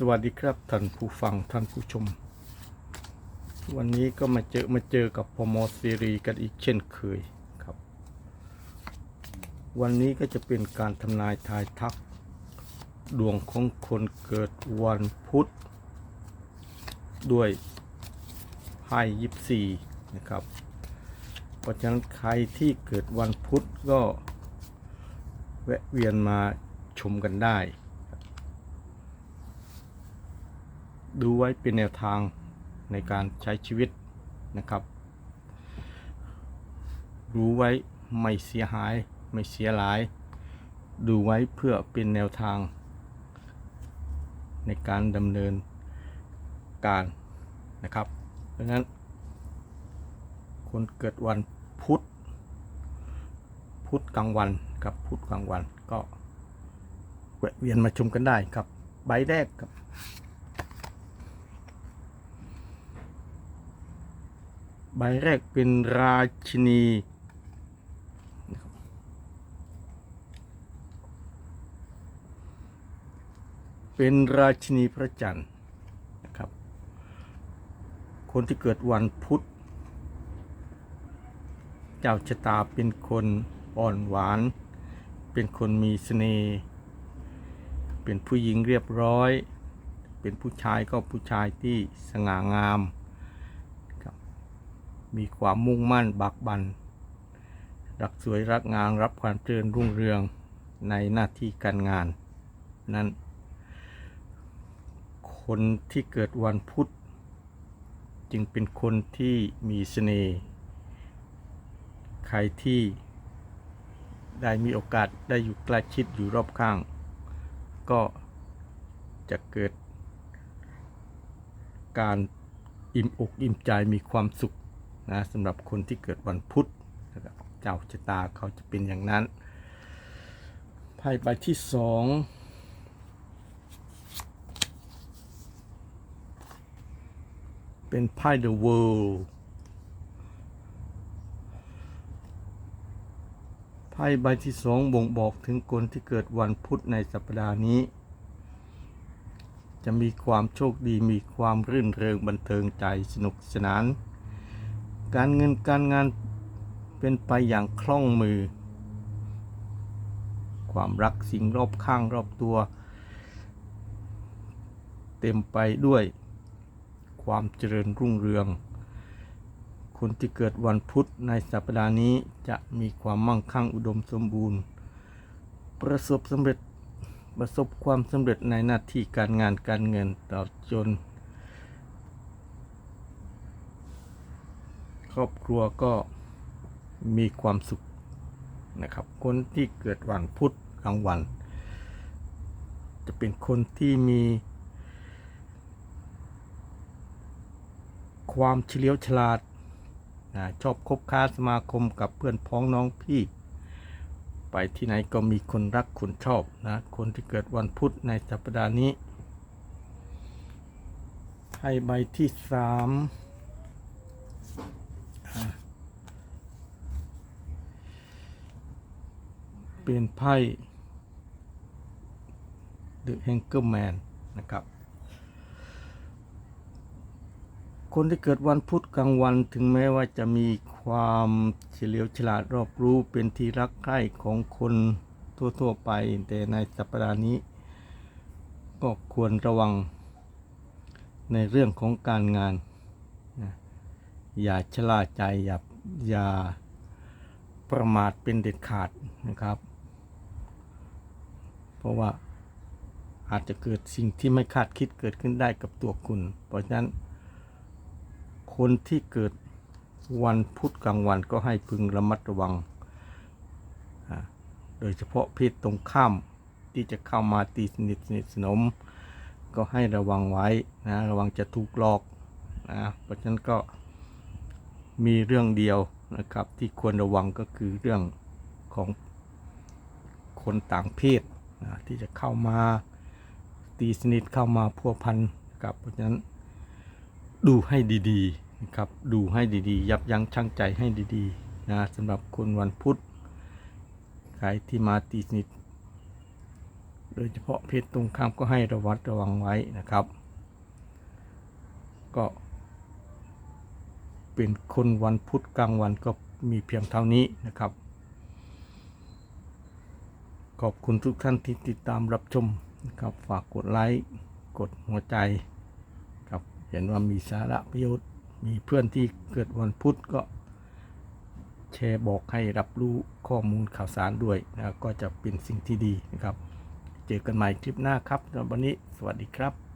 สวัสดีครับท่านผู้ฟังท่านผู้ชม วันนี้ก็มาเจอมาเจอกับพมซีรีกันอีกเช่นเคยครับ วันนี้ก็จะเป็นการทำนายทายทัก ดวงของคนเกิดวันพุธ ด้วยไพ่ยิปซีนะครับ เพราะฉะนั้นใครที่เกิดวันพุธก็แวะเวียนมาชมกันได้ ดูไว้เป็นแนวทางในการใช้ชีวิตนะครับ รู้ไว้ไม่เสียหายไม่เสียหลาย ดูไว้เพื่อเป็นแนวทาง ในการดำเนินการนะครับ เพราะฉะนั้น คนเกิดวันพุธพุธกลางวันกับพุธกลางวันก็แวะเวียนมาชมกันได้ครับ ใบแรกครับ ใบแรกเป็นราชินี เป็นราชินีพระจันทร์นะครับ คนที่เกิดวันพุธ เจ้าชะตาเป็นคนอ่อนหวาน เป็นคนมีเสน่ห์ เป็นผู้หญิงเรียบร้อย เป็นผู้ชายก็ผู้ชายที่สง่างาม มีความมุ่งมั่นบักบัน รักสวยรักงามรับความเจริญรุ่งเรืองในหน้าที่การงาน นั้น คนที่เกิดวันพุธ จึงเป็นคนที่มีเสน่ห์ ใครที่ได้มีโอกาสได้อยู่ใกล้ชิดอยู่รอบข้าง ก็จะเกิดการอิ่มอกอิ่มใจมีความสุข นะสำหรับคนที่เกิดวันพุธนะครับเจ้าชะตาเขาจะเป็นอย่างนั้นไพ่ใบที่สองเป็นไพ่ The World ไพ่ใบที่สองบ่งบอกถึงคนที่เกิดวันพุธในสัปดาห์นี้ จะมีความโชคดีมีความรื่นเริงบันเทิงใจสนุกสนาน การเงินการงานเป็นไปอย่างคล่องมือ ความรักสิ่งรอบข้างรอบตัว เต็มไปด้วยความเจริญรุ่งเรือง คนที่เกิดวันพุธในสัปดาห์นี้จะมีความมั่งคั่งอุดมสมบูรณ์ ประสบสำเร็จประสบความสำเร็จในหน้าที่การงานการเงินตลอดจน รอบครัวก็มีความสุขนะครับ คนที่เกิดวันพุธกลางวัน จะเป็นคนที่มีความเฉลียวฉลาดนะชอบคบค้าสมาคมกับเพื่อนพ้องน้องพี่ ไปที่ไหนก็มีคนรักคนชอบนะ คนที่เกิดวันพุธในสัปดาห์นี้ ให้ใบที่สาม เป็นไพ่ The Hanger Man นะครับ คนที่เกิดวันพุธกลางวันถึงแม้ว่าจะมีความเฉลียวฉลาดรอบรู้เป็นที่รักใคร่ของคนทั่ว ๆ ไป แต่ในสัปดาห์นี้ ก็ควรระวังในเรื่องของการงาน อย่าชะล่าใจอย่าอย่าประมาทเป็นเด็ดขาดนะครับ เพราะว่าอาจจะเกิดสิ่งที่ไม่คาดคิดเกิดขึ้นได้กับตัวคุณ เพราะฉะนั้น คนที่เกิดวันพุธกลางวันก็ให้พึงระมัดระวัง โดยเฉพาะเพศตรงข้ามที่จะเข้ามาตีสนิทสนิทสนม ก็ให้ระวังไว้นะระวังจะถูกหลอกนะเพราะฉะนั้นก็ มีเรื่องเดียวนะครับ ที่ควรระวังก็คือเรื่องของคนต่างเพศนะที่จะเข้ามาตีสนิทเข้ามาพัวพันกับเพราะฉะนั้นดูให้ดีๆนะครับดูให้ดีๆ ยับยั้งชั่งใจให้ดีๆนะสำหรับคนวันพุธใครที่มาตีสนิทโดยเฉพาะเพศตรงข้ามก็ให้ระวัดระวังไว้นะครับ ก็ เป็นคนวันพุธกลางวันก็มีเพียงเท่านี้นะครับ ขอบคุณทุกท่านที่ติดตามรับชมนะครับ ฝากกดไลค์กดหัวใจครับเห็นว่ามีสาระประโยชน์ มีเพื่อนที่เกิดวันพุธก็แชร์บอกให้รับรู้ข้อมูลข่าวสารด้วยนะก็จะเป็นสิ่งที่ดีนะครับ เจอกันใหม่คลิปหน้าครับสำหรับวันนี้สวัสดีครับ